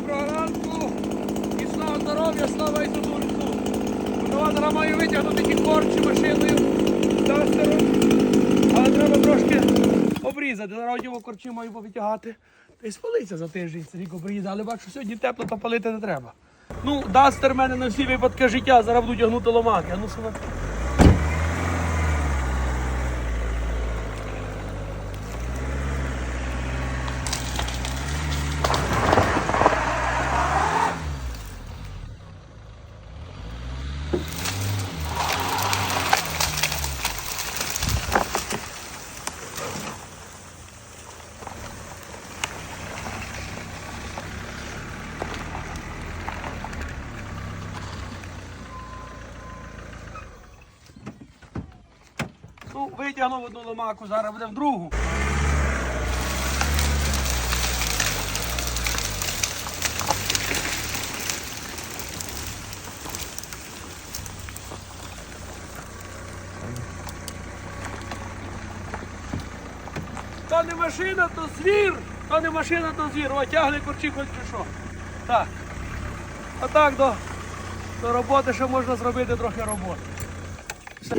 доброго ранку і слава здоров'я, слава Ісусу Христу. Кутоватора маю витягнути ті корчі машиною на але треба трошки обрізати. Зараз його корчі маю повитягати. Та й спалиться за тиждень, ріко приїде, але бачу, сьогодні тепло, то палити не треба. Ну, дастер в мене на всі випадки життя, зараз будуть тягнути ломаки. Я ну, Ну, витягнув одну ломаку, зараз буде в другу. То не машина, то звір, то не машина, то звір. О, тягли корчі хоч чи що. Так. А так до, до роботи ще можна зробити трохи роботи. Все.